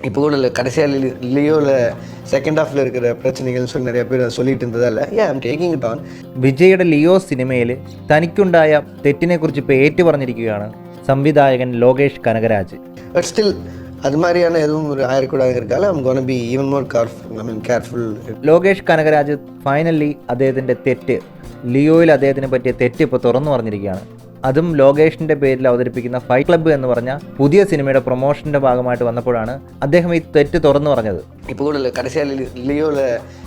இப்போ கூட இல்லை கடைசியாக லியோவில் செகண்ட் ஹாஃபில் இருக்கிற பிரச்சனைகள்னு சொல்லி நிறைய பேர் சொல்லிட்டு இருந்ததால ஏன் ஐம் டேக்கிங் இட் ഓൺ വിജയുടെ ലിയോ സിനിമയിൽ തനിക്കുണ്ടായ തെറ്റിനെക്കുറിച്ച് ഇപ്പോൾ ഏറ്റു പറഞ്ഞിരിക്കുകയാണ് സംവിധായകൻ ലോകേഷ് കനകരാജ് பட் ஸ்டில் அது மாதிரியான எதுவும் ஒரு ஆயிரக்கூடாதுங்கிறதால I'm gonna be even more careful I mean careful Lokesh Kanagaraj finally അദ്ദേഹത്തിൻ്റെ തെറ്റ് ലിയോയിൽ അദ്ദേഹത്തിന് പറ്റിയ തെറ്റ് ഇപ്പോൾ തുറന്നു പറഞ്ഞിരിക്കുകയാണ് അതും ലോകേഷിൻ്റെ പേരിൽ അവതരിപ്പിക്കുന്ന ഫൈറ്റ് ക്ലബ്ബ് എന്ന് പറഞ്ഞ പുതിയ സിനിമയുടെ പ്രൊമോഷൻ്റെ ഭാഗമായിട്ട് വന്നപ്പോഴാണ് അദ്ദേഹം ഈ തെറ്റ് തുറന്നു പറഞ്ഞത് இப்போ கூட இல்லை கடைசியாக லியோவில்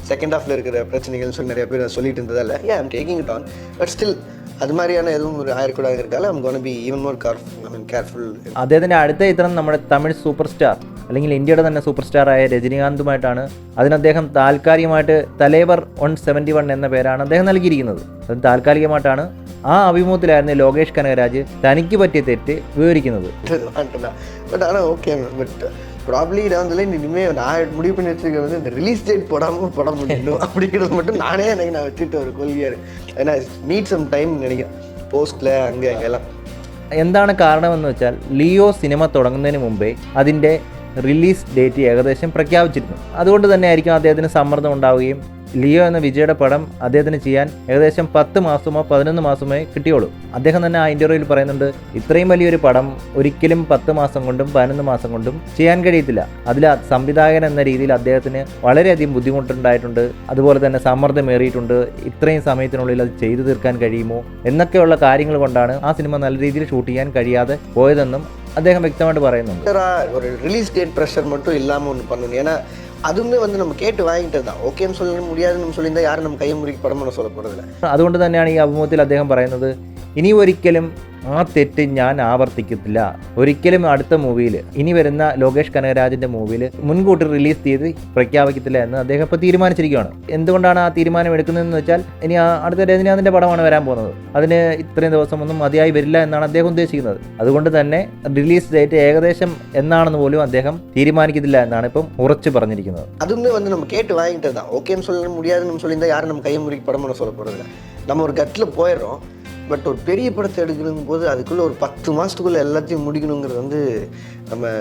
செகண்ட் ஹாஃபில் இருக்கிற பிரச்சனைகள்னு சொல்லி நிறைய பேர் சொல்லிட்டு இருந்ததால ஏன் I'm taking it on but still அது மாதிரியான எதுவும் ஒரு ஆயிரக்கூடாதுங்கிறதால I'm gonna be even more careful I mean careful അദ്ദേഹത്തിൻ്റെ അടുത്ത ചിത്രം നമ്മുടെ തമിഴ് സൂപ്പർ സ്റ്റാർ അല്ലെങ്കിൽ ഇന്ത്യയുടെ തന്നെ സൂപ്പർ സ്റ്റാറായ രജനീകാന്തുമായിട്ടാണ് അതിന് അദ്ദേഹം താൽക്കാലികമായിട്ട് തലേവർ വൺ സെവൻറ്റി വൺ എന്ന പേരാണ് അദ്ദേഹം നൽകിയിരിക്കുന്നത് അത് താൽക്കാലികമായിട്ടാണ് ആ അഭിമുഖത്തിലായിരുന്നു ലോകേഷ് കനകരാജ് തനിക്ക് പറ്റിയ തെറ്റ് വിവരിക്കുന്നത് பட் ஆனால் ஓகே பட் ப்ராப்ளி நான் வந்து இனிமேல் நான் முடிவு பண்ணி வச்சிருக்கிறது வந்து இந்த ரிலீஸ் டேட் போடாமல் பட முடியணும் அப்படிங்கிறது மட்டும் நானே எனக்கு நான் வச்சுட்டு ஒரு கொள்கையாக இருக்கு ஏன்னா நீட் சம் டைம் நினைக்கிறேன் போஸ்ட்டில் அங்கே அங்கெல்லாம் എന്താണ് കാരണമെന്ന് വെച്ചാൽ ലിയോ സിനിമ തുടങ്ങുന്നതിന് മുമ്പേ അതിൻ്റെ റിലീസ് ഡേറ്റ് ഏകദേശം പ്രഖ്യാപിച്ചിരുന്നു അതുകൊണ്ട് തന്നെ ആയിരിക്കും അദ്ദേഹത്തിന് സമ്മർദ്ദം ഉണ്ടാവുകയും ലിയോ എന്ന വിജയുടെ പടം അദ്ദേഹത്തിന് ചെയ്യാൻ ഏകദേശം പത്ത് മാസമോ പതിനൊന്ന് മാസമേ കിട്ടിയുള്ളൂ അദ്ദേഹം തന്നെ ആ ഇൻ്റർവ്യൂവിൽ പറയുന്നുണ്ട് ഇത്രയും വലിയൊരു പടം ഒരിക്കലും പത്ത് മാസം കൊണ്ടും പതിനൊന്ന് മാസം കൊണ്ടും ചെയ്യാൻ കഴിയത്തില്ല അതിൽ സംവിധായകൻ എന്ന രീതിയിൽ അദ്ദേഹത്തിന് വളരെയധികം ബുദ്ധിമുട്ടുണ്ടായിട്ടുണ്ട് അതുപോലെ തന്നെ സമ്മർദ്ദമേറിയിട്ടുണ്ട് ഇത്രയും സമയത്തിനുള്ളിൽ അത് ചെയ്തു തീർക്കാൻ കഴിയുമോ എന്നൊക്കെയുള്ള കാര്യങ്ങൾ കൊണ്ടാണ് ആ സിനിമ നല്ല രീതിയിൽ ഷൂട്ട് ചെയ്യാൻ കഴിയാതെ പോയതെന്നും അദ്ദേഹം വ്യക്തമായിട്ട് പറയുന്നുണ്ട് Pressure-ஆ ஒரு ரிலீஸ் டேட் ப்ரெஷர் மட்டும் இல்லாமல் ஒன்று பண்ணணும் ஏன்னா அதுவுமே வந்து நம்ம கேட்டு வாங்கிட்டது தான் ஓகேன்னு சொல்ல முடியாதுன்னு நம்ம சொல்லியிருந்தா யாரும் நம்ம கையை முறுக்கி படம் பண்ண சொல்ல போகிறதில்ல അതുകൊണ്ട് തന്നെയാണ് ഈ അഭിമുഖത്തിൽ അദ്ദേഹം പറയുന്നത് ഇനി ഒരിക്കലും ആ തെറ്റ് ഞാൻ ആവർത്തിക്കത്തില്ല ഒരിക്കലും അടുത്ത മൂവിയിൽ ഇനി വരുന്ന ലോകേഷ് കനകരാജിൻ്റെ മൂവിയിൽ മുൻകൂട്ടി റിലീസ് ചെയ്ത് പ്രഖ്യാപിക്കത്തില്ല എന്ന് അദ്ദേഹം ഇപ്പോൾ തീരുമാനിച്ചിരിക്കുകയാണ് എന്തുകൊണ്ടാണ് ആ തീരുമാനം എടുക്കുന്നതെന്ന് വെച്ചാൽ ഇനി ആ അടുത്ത രജനീകാന്തിൻ്റെ പടമാണ് വരാൻ പോകുന്നത് അതിന് ഇത്രയും ദിവസം ഒന്നും മതിയായി വരില്ല എന്നാണ് അദ്ദേഹം ഉദ്ദേശിക്കുന്നത് അതുകൊണ്ട് തന്നെ റിലീസ് ഡേറ്റ് ഏകദേശം എന്നാണെന്ന് പോലും അദ്ദേഹം തീരുമാനിക്കത്തില്ല എന്നാണ് ഇപ്പം ഉറച്ചു പറഞ്ഞിരിക്കുന്നത് அதுவுமே வந்து நம்ம கேட்டு வாங்கிட்டது தான் ஓகேன்னு சொல்ல முடியாதுன்னு நம்ம சொல்லியிருந்தா யாரும் நம்ம கையை முறுக்கி படம் பண்ண சொல்ல போகிறதில்ல நம்ம ஒரு கட்டில் போயிடுறோம் பட் ஒரு பெரிய படத்தை எடுக்கணும் போது அதுக்குள்ளே ஒரு பத்து மாதத்துக்குள்ளே எல்லாத்தையும் முடிக்கணுங்கிறது வந்து நம்ம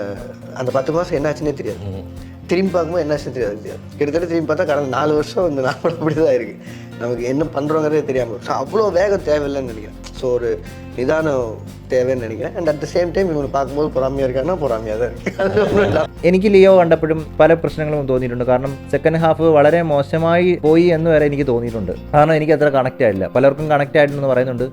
அந்த பத்து மாதம் என்னாச்சுன்னே தெரியாது. திரும்பி பார்க்கும்போது என்னாச்சுன்னு தெரியாது. தெரியாது கிட்டத்தட்ட திரும்பி பார்த்தா கடந்த நாலு வருஷம் இந்த நாற்பது அப்படி தான் இருக்குது நமக்கு என்ன பண்ணுறோங்கிறதே தெரியாமல் ஸோ அவ்வளோ வேகம் தேவையில்லைன்னு நினைக்கிறேன். ஸோ ஒரு நிதானம் தேவைன்னு நினைக்கிறேன் and at the same time இவங்க பார்க்கும்போது பொறாமையாக இருக்காங்கன்னா பொறாமையாக தான் இருக்குது அது ஒன்றும் இல்லை എനിക്ക് ലിയോ കണ്ടപ്പോഴും പല പ്രശ്നങ്ങളും തോന്നിയിട്ടുണ്ട് കാരണം സെക്കൻഡ് ഹാഫ് വളരെ മോശമായി പോയി എന്ന് വരെ എനിക്ക് തോന്നിയിട്ടുണ്ട് കാരണം എനിക്ക് അത്ര കണക്റ്റ് ആയില്ല പലർക്കും കണക്റ്റ് ആയിട്ടുണ്ടെന്ന് പറയുന്നുണ്ട്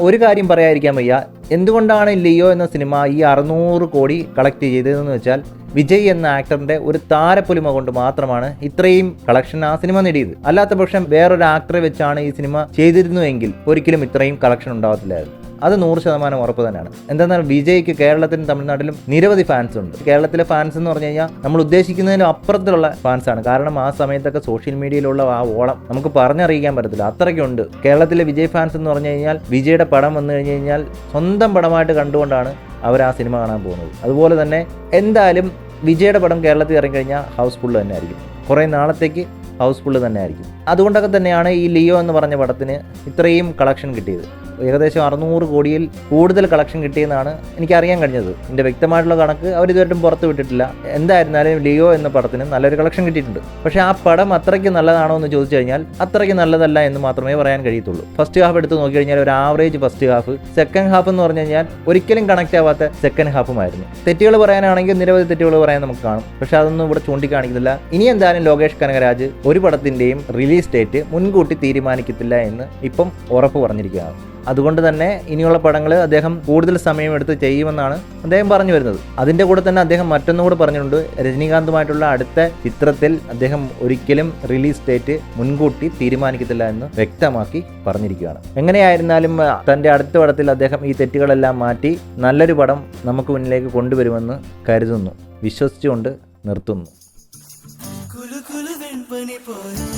ഒരു കാര്യം പറയാതിരിക്കാൻ വയ്യ എന്തുകൊണ്ടാണ് ലിയോ എന്ന സിനിമ ഈ അറുന്നൂറ് കോടി കളക്ട് ചെയ്തതെന്ന് വെച്ചാൽ വിജയ് എന്ന ആക്ടറിന്റെ ഒരു താരപ്പൊലിമ കൊണ്ട് മാത്രമാണ് ഇത്രയും കളക്ഷൻ ആ സിനിമ നേടിയത് അല്ലാത്ത പക്ഷം വേറൊരു ആക്ടറെ വെച്ചാണ് ഈ സിനിമ ചെയ്തിരുന്നുവെങ്കിൽ ഒരിക്കലും ഇത്രയും കളക്ഷൻ ഉണ്ടാവത്തില്ലായിരുന്നു അത് നൂറ് ശതമാനം ഉറപ്പ് തന്നെയാണ്. എന്തെന്നാൽ വിജയ്ക്ക് കേരളത്തിലും തമിഴ്നാട്ടിലും നിരവധി ഫാൻസ് ഉണ്ട്. കേരളത്തിലെ ഫാൻസ് എന്ന് പറഞ്ഞു കഴിഞ്ഞാൽ നമ്മൾ ഉദ്ദേശിക്കുന്നതിനും അപ്പുറത്തുള്ള ഫാൻസാണ് കാരണം ആ സമയത്തൊക്കെ സോഷ്യൽ മീഡിയയിലുള്ള ആ ഓളം നമുക്ക് പറഞ്ഞറിയിക്കാൻ പറ്റത്തില്ല. അത്രയ്ക്കുണ്ട് കേരളത്തിലെ വിജയ് ഫാൻസ് എന്ന് പറഞ്ഞു കഴിഞ്ഞാൽ വിജയുടെ പടം വന്നു കഴിഞ്ഞ് കഴിഞ്ഞാൽ സ്വന്തം പടമായിട്ട് കണ്ടുകൊണ്ടാണ് അവർ ആ സിനിമ കാണാൻ പോകുന്നത്. അതുപോലെ തന്നെ എന്തായാലും വിജയുടെ പടം കേരളത്തിൽ ഇറങ്ങിക്കഴിഞ്ഞാൽ ഹൗസ്ഫുൾ തന്നെ ആയിരിക്കും. കുറേ നാളത്തേക്ക് ഹൗസ്ഫുൾ തന്നെ ആയിരിക്കും. അതുകൊണ്ടൊക്കെ തന്നെയാണ് ഈ ലിയോ എന്ന് പറഞ്ഞ പടത്തിന് ഇത്രയും കളക്ഷൻ കിട്ടിയത്. ഏകദേശം അറുന്നൂറ് കോടിയിൽ കൂടുതൽ കളക്ഷൻ കിട്ടിയെന്നാണ് എനിക്ക് അറിയാൻ കഴിഞ്ഞത്. എന്റെ വ്യക്തമായിട്ടുള്ള കണക്ക് അവർ ഇതുവരെയും പുറത്ത് വിട്ടിട്ടില്ല. എന്തായിരുന്നാലും ലിയോ എന്ന പടത്തിന് നല്ലൊരു കളക്ഷൻ കിട്ടിയിട്ടുണ്ട്. പക്ഷേ ആ പടം അത്രയ്ക്ക് നല്ലതാണോ എന്ന് ചോദിച്ചു കഴിഞ്ഞാൽ അത്രയ്ക്ക് നല്ലതല്ല എന്ന് മാത്രമേ പറയാൻ കഴിയത്തുള്ളൂ. ഫസ്റ്റ് ഹാഫ് എടുത്ത് നോക്കി കഴിഞ്ഞാൽ ഒരു average first half. Second half എന്ന് പറഞ്ഞു കഴിഞ്ഞാൽ ഒരിക്കലും കണക്ട് ആവാത്ത സെക്കൻഡ് ഹാഫുമായിരുന്നു. തെറ്റുകൾ പറയാനാണെങ്കിൽ നിരവധി തെറ്റുകൾ പറയാൻ നമുക്ക് കാണും. പക്ഷെ അതൊന്നും ഇവിടെ ചൂണ്ടിക്കാണിക്കുന്നില്ല. ഇനി എന്തായാലും ലോകേഷ് കനകരാജ് ഒരു പടത്തിന്റെയും റിലീസ് ഡേറ്റ് മുൻകൂട്ടി തീരുമാനിക്കത്തില്ല എന്ന് ഇപ്പം ഉറപ്പ് പറഞ്ഞിരിക്കുകയാണ്. അതുകൊണ്ട് തന്നെ ഇനിയുള്ള പടങ്ങൾ അദ്ദേഹം കൂടുതൽ സമയമെടുത്ത് ചെയ്യുമെന്നാണ് അദ്ദേഹം പറഞ്ഞു വരുന്നത്. അതിന്റെ കൂടെ തന്നെ അദ്ദേഹം മറ്റൊന്നും കൂടെ പറഞ്ഞിട്ടുണ്ട്. രജനീകാന്തുമായിട്ടുള്ള അടുത്ത ചിത്രത്തിൽ അദ്ദേഹം ഒരിക്കലും റിലീസ് ഡേറ്റ് മുൻകൂട്ടി തീരുമാനിക്കത്തില്ല എന്ന് വ്യക്തമാക്കി പറഞ്ഞിരിക്കുകയാണ്. എങ്ങനെയായിരുന്നാലും തന്റെ അടുത്ത പടത്തിൽ അദ്ദേഹം ഈ തെറ്റുകളെല്ലാം മാറ്റി നല്ലൊരു പടം നമുക്ക് മുന്നിലേക്ക് കൊണ്ടുവരുമെന്ന് കരുതുന്നു. വിശ്വസിച്ചുകൊണ്ട് നിർത്തുന്നു. കുലു കുലു വെൺപണി പോലെ